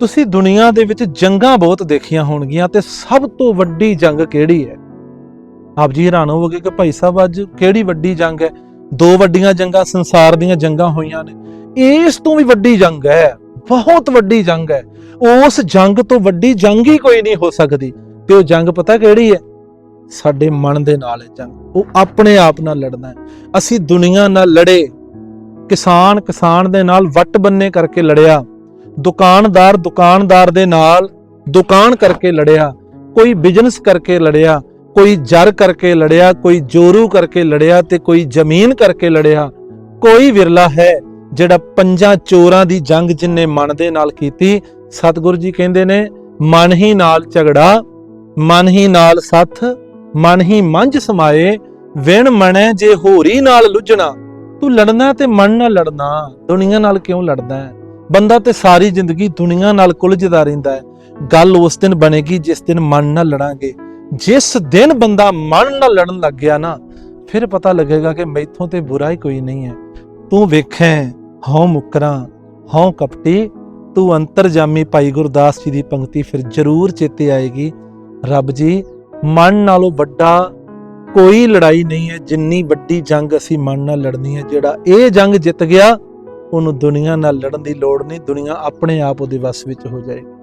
ਤੁਸੀਂ ਦੁਨੀਆ ਦੇ ਵਿੱਚ ਜੰਗਾਂ ਬਹੁਤ ਦੇਖੀਆਂ ਹੋਣਗੀਆਂ ਤੇ ਸਭ ਤੋਂ ਵੱਡੀ ਜੰਗ ਕਿਹੜੀ ਹੈ? ਆਪ ਜੀ ਹੈਰਾਨ ਹੋਵੋਗੇ ਕਿ ਭਾਈ ਸਾਹਿਬ, ਅੱਜ ਕਿਹੜੀ ਵੱਡੀ ਜੰਗ ਹੈ? ਦੋ ਵੱਡੀਆਂ ਜੰਗਾਂ, ਸੰਸਾਰ ਦੀਆਂ ਜੰਗਾਂ ਹੋਈਆਂ ਨੇ। ਇਸ ਤੋਂ ਵੀ ਵੱਡੀ ਜੰਗ ਹੈ, ਬਹੁਤ ਵੱਡੀ ਜੰਗ ਹੈ। ਉਸ ਜੰਗ ਤੋਂ ਵੱਡੀ ਜੰਗ ਹੀ ਕੋਈ ਨਹੀਂ ਹੋ ਸਕਦੀ। ਤੇ ਉਹ ਜੰਗ ਪਤਾ ਕਿਹੜੀ ਹੈ? ਸਾਡੇ ਮਨ ਦੇ ਨਾਲ ਹੈ ਜੰਗ। ਉਹ ਆਪਣੇ ਆਪ ਨਾਲ ਲੜਨਾ ਹੈ। ਅਸੀਂ ਦੁਨੀਆ ਨਾਲ ਲੜੇ। ਕਿਸਾਨ ਕਿਸਾਨ ਦੇ ਨਾਲ ਵੱਟ ਬੰਨੇ ਕਰਕੇ ਲੜਿਆ। ਦੁਕਾਨਦਾਰ ਦੁਕਾਨਦਾਰ ਦੇ ਨਾਲ ਦੁਕਾਨ ਕਰਕੇ ਲੜਿਆ, ਕੋਈ ਬਿਜ਼ਨਸ ਕਰਕੇ ਲੜਿਆ, ਕੋਈ ਜਰ ਕਰਕੇ ਲੜਿਆ, ਕੋਈ ਜੋਰੂ ਕਰਕੇ ਲੜਿਆ ਤੇ ਕੋਈ ਜ਼ਮੀਨ ਕਰਕੇ ਲੜਿਆ, ਕੋਈ ਵਿਰਲਾ ਹੈ ਜਿਹੜਾ ਪੰਜਾਂ ਚੋਰਾਂ ਦੀ ਜੰਗ ਜਿੰਨੇ ਮਨ ਦੇ ਨਾਲ ਕੀਤੀ, ਸਤਿਗੁਰੂ ਜੀ ਕਹਿੰਦੇ ਨੇ, ਮਨ ਹੀ ਨਾਲ ਝਗੜਾ, ਮਨ ਹੀ ਨਾਲ ਸੱਥ, ਮਨ ਹੀ ਮੰਝ ਸਮਾਏ, ਵਿਣ ਮਣੈ ਜੇ ਹੋਰੀ ਨਾਲ ਲੁੱਝਣਾ, ਤੂੰ ਲੜਨਾ ਤੇ ਮਨ ਨਾਲ ਲੜਨਾ, ਦੁਨੀਆ ਨਾਲ ਕਿਉਂ ਲੜਦਾ ਹੈ? ਬੰਦਾ ਤੇ ਸਾਰੀ ਜ਼ਿੰਦਗੀ ਦੁਨੀਆ ਨਾਲ ਕੁਲਝਦਾ ਰਹਿੰਦਾ ਹੈ। ਗੱਲ ਉਸ ਦਿਨ ਬਣੇਗੀ ਜਿਸ ਦਿਨ ਮਨ ਨਾਲ ਲੜਾਂਗੇ। ਜਿਸ ਦਿਨ ਬੰਦਾ ਮਨ ਨਾਲ ਲੜਨ ਲੱਗ ਗਿਆ ਨਾ, ਫਿਰ ਪਤਾ ਲੱਗੇਗਾ ਕਿ ਮੈਥੋਂ ਤੇ ਬੁਰਾ ਹੀ ਕੋਈ ਨਹੀਂ ਹੈ। ਤੂੰ ਵੇਖੈ, ਹਉ ਮੁਕਰਾਂ, ਹਉ ਕਪਟੀ, ਤੂੰ ਅੰਤਰਜਾਮੀ ਭਾਈ ਗੁਰਦਾਸ ਜੀ ਦੀ ਪੰਕਤੀ ਫਿਰ ਜ਼ਰੂਰ ਚੇਤੇ ਆਏਗੀ। ਰੱਬ ਜੀ, ਮਨ ਨਾਲੋਂ ਵੱਡਾ ਕੋਈ ਲੜਾਈ ਨਹੀਂ ਹੈ। ਜਿੰਨੀ ਵੱਡੀ ਜੰਗ ਅਸੀਂ ਮਨ ਨਾਲ ਲੜਨੀ ਹੈ, ਜਿਹੜਾ ਇਹ ਜੰਗ ਜਿੱਤ ਗਿਆ ਉਹਨੂੰ ਦੁਨੀਆ ਨਾਲ ਲੜਨ ਦੀ ਲੋੜ ਨਹੀਂ, ਦੁਨੀਆ ਆਪਣੇ ਆਪ ਉਹਦੇ ਵੱਸ ਵਿੱਚ ਹੋ ਜਾਏਗੀ